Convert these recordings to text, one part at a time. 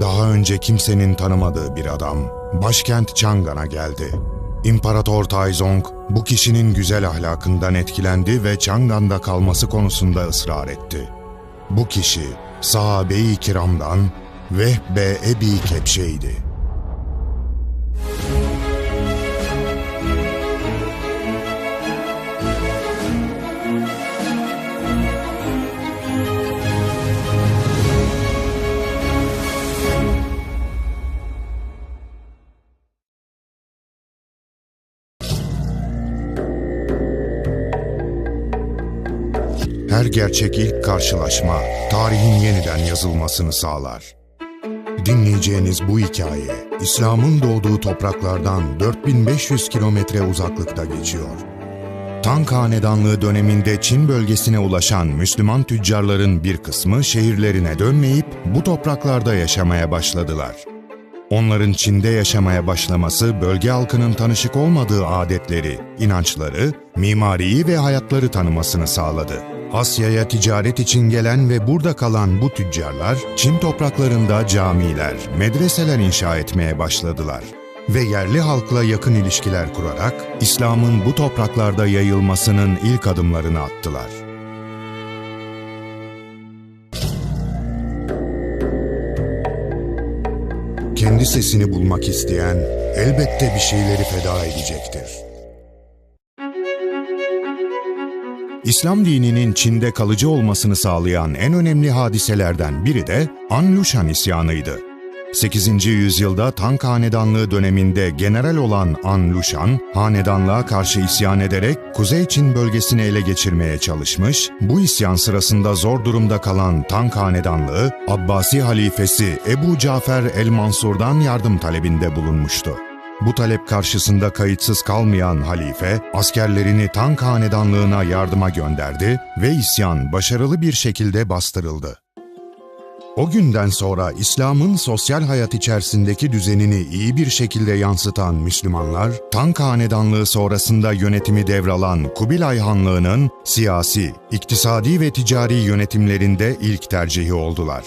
Daha önce kimsenin tanımadığı bir adam, başkent Chang'an'a geldi. İmparator Taizong, bu kişinin güzel ahlakından etkilendi ve Chang'an'da kalması konusunda ısrar etti. Bu kişi, sahabe-i kiramdan Vehbe Ebi Kepşe'ydi. Her gerçek ilk karşılaşma, tarihin yeniden yazılmasını sağlar. Dinleyeceğiniz bu hikaye, İslam'ın doğduğu topraklardan 4500 kilometre uzaklıkta geçiyor. Tank Hanedanlığı döneminde Çin bölgesine ulaşan Müslüman tüccarların bir kısmı şehirlerine dönmeyip bu topraklarda yaşamaya başladılar. Onların Çin'de yaşamaya başlaması bölge halkının tanışık olmadığı adetleri, inançları, mimariyi ve hayatları tanımasını sağladı. Asya'ya ticaret için gelen ve burada kalan bu tüccarlar, Çin topraklarında camiler, medreseler inşa etmeye başladılar ve yerli halkla yakın ilişkiler kurarak İslam'ın bu topraklarda yayılmasının ilk adımlarını attılar. Kendi sesini bulmak isteyen elbette bir şeyleri feda edecektir. İslam dininin Çin'de kalıcı olmasını sağlayan en önemli hadiselerden biri de Anlushan isyanıydı. 8. yüzyılda Tang Hanedanlığı döneminde general olan An Lushan, hanedanlığa karşı isyan ederek Kuzey Çin bölgesini ele geçirmeye çalışmış, bu isyan sırasında zor durumda kalan Tang Hanedanlığı, Abbasi halifesi Ebu Cafer el-Mansur'dan yardım talebinde bulunmuştu. Bu talep karşısında kayıtsız kalmayan halife, askerlerini Tank Hanedanlığına yardıma gönderdi ve isyan başarılı bir şekilde bastırıldı. O günden sonra İslam'ın sosyal hayat içerisindeki düzenini iyi bir şekilde yansıtan Müslümanlar, Tank Hanedanlığı sonrasında yönetimi devralan Kubilay Hanlığı'nın siyasi, iktisadi ve ticari yönetimlerinde ilk tercihi oldular.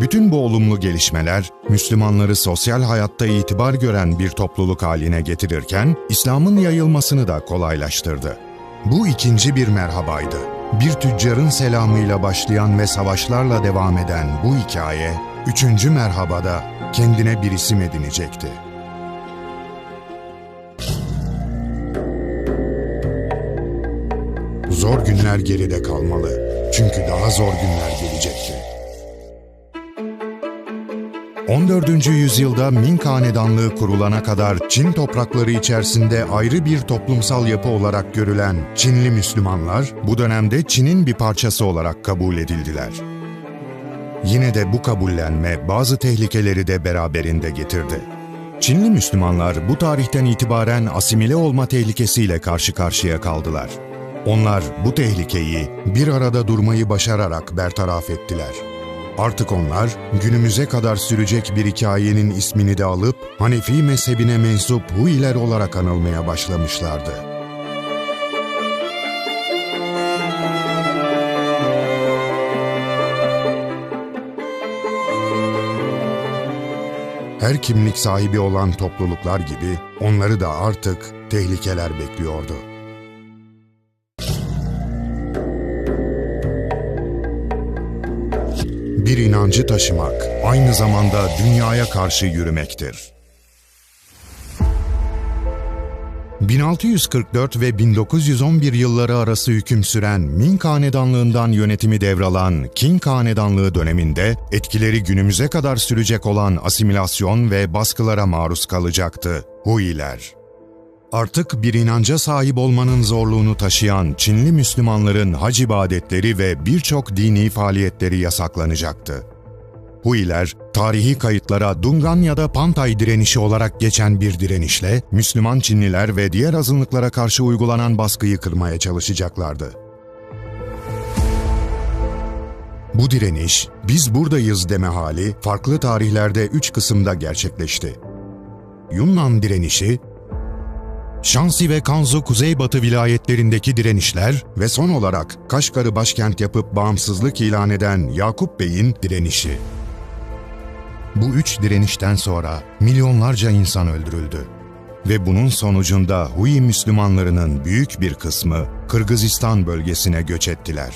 Bütün bu olumlu gelişmeler, Müslümanları sosyal hayatta itibar gören bir topluluk haline getirirken, İslam'ın yayılmasını da kolaylaştırdı. Bu ikinci bir merhabaydı. Bir tüccarın selamıyla başlayan ve savaşlarla devam eden bu hikaye, üçüncü merhabada kendine bir isim edinecekti. Zor günler geride kalmalı. Çünkü daha zor günler gelecekti. 14. yüzyılda Ming Hanedanlığı kurulana kadar Çin toprakları içerisinde ayrı bir toplumsal yapı olarak görülen Çinli Müslümanlar bu dönemde Çin'in bir parçası olarak kabul edildiler. Yine de bu kabullenme bazı tehlikeleri de beraberinde getirdi. Çinli Müslümanlar bu tarihten itibaren asimile olma tehlikesiyle karşı karşıya kaldılar. Onlar bu tehlikeyi bir arada durmayı başararak bertaraf ettiler. Artık onlar günümüze kadar sürecek bir hikayenin ismini de alıp Hanefi mezhebine mensup Huiler olarak anılmaya başlamışlardı. Her kimlik sahibi olan topluluklar gibi onları da artık tehlikeler bekliyordu. Bir inancı taşımak aynı zamanda dünyaya karşı yürümektir. 1644 ve 1911 yılları arası hüküm süren Ming Hanedanlığından yönetimi devralan Qing Hanedanlığı döneminde etkileri günümüze kadar sürecek olan asimilasyon ve baskılara maruz kalacaktı Huiler. Artık bir inanca sahip olmanın zorluğunu taşıyan Çinli Müslümanların hac ibadetleri ve birçok dini faaliyetleri yasaklanacaktı. Huiler, tarihi kayıtlara Dungan ya da Pantay direnişi olarak geçen bir direnişle Müslüman Çinliler ve diğer azınlıklara karşı uygulanan baskıyı kırmaya çalışacaklardı. Bu direniş, biz buradayız deme hali farklı tarihlerde üç kısımda gerçekleşti. Yunnan direnişi, Şansi ve Kanzu kuzeybatı vilayetlerindeki direnişler ve son olarak Kaşgar'ı başkent yapıp bağımsızlık ilan eden Yakup Bey'in direnişi. Bu üç direnişten sonra milyonlarca insan öldürüldü. Ve bunun sonucunda Hui Müslümanlarının büyük bir kısmı Kırgızistan bölgesine göç ettiler.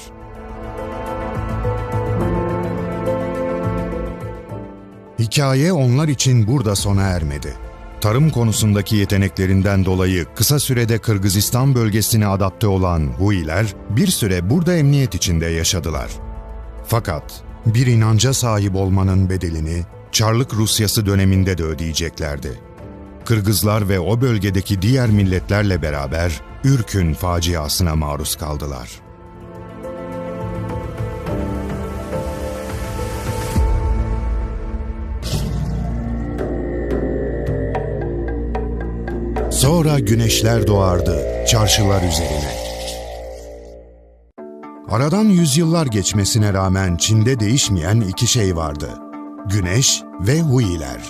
Hikaye onlar için burada sona ermedi. Tarım konusundaki yeteneklerinden dolayı kısa sürede Kırgızistan bölgesine adapte olan Huiler bir süre burada emniyet içinde yaşadılar. Fakat bir inanca sahip olmanın bedelini Çarlık Rusyası döneminde de ödeyeceklerdi. Kırgızlar ve o bölgedeki diğer milletlerle beraber Ürkün faciasına maruz kaldılar. Sonra güneşler doğardı çarşılar üzerine. Aradan yüzyıllar geçmesine rağmen Çin'de değişmeyen iki şey vardı. Güneş ve Huiler.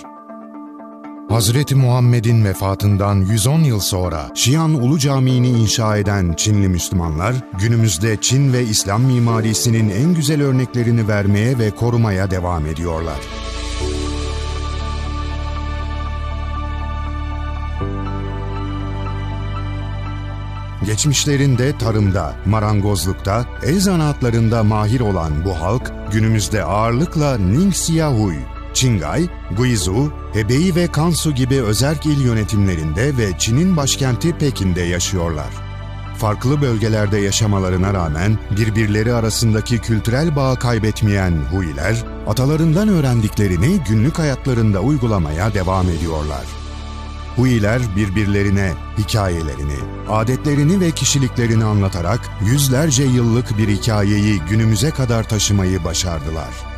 Hazreti Muhammed'in vefatından 110 yıl sonra Şian Ulu Camii'ni inşa eden Çinli Müslümanlar, günümüzde Çin ve İslam mimarisinin en güzel örneklerini vermeye ve korumaya devam ediyorlar. Geçmişlerinde tarımda, marangozlukta, el zanaatlarında mahir olan bu halk, günümüzde ağırlıkla Ningxia-Huy, Çingay, Guizhou, Hebei ve Kansu gibi özerk il yönetimlerinde ve Çin'in başkenti Pekin'de yaşıyorlar. Farklı bölgelerde yaşamalarına rağmen birbirleri arasındaki kültürel bağı kaybetmeyen Huiler, atalarından öğrendiklerini günlük hayatlarında uygulamaya devam ediyorlar. Huiler birbirlerine hikayelerini, adetlerini ve kişiliklerini anlatarak yüzlerce yıllık bir hikayeyi günümüze kadar taşımayı başardılar.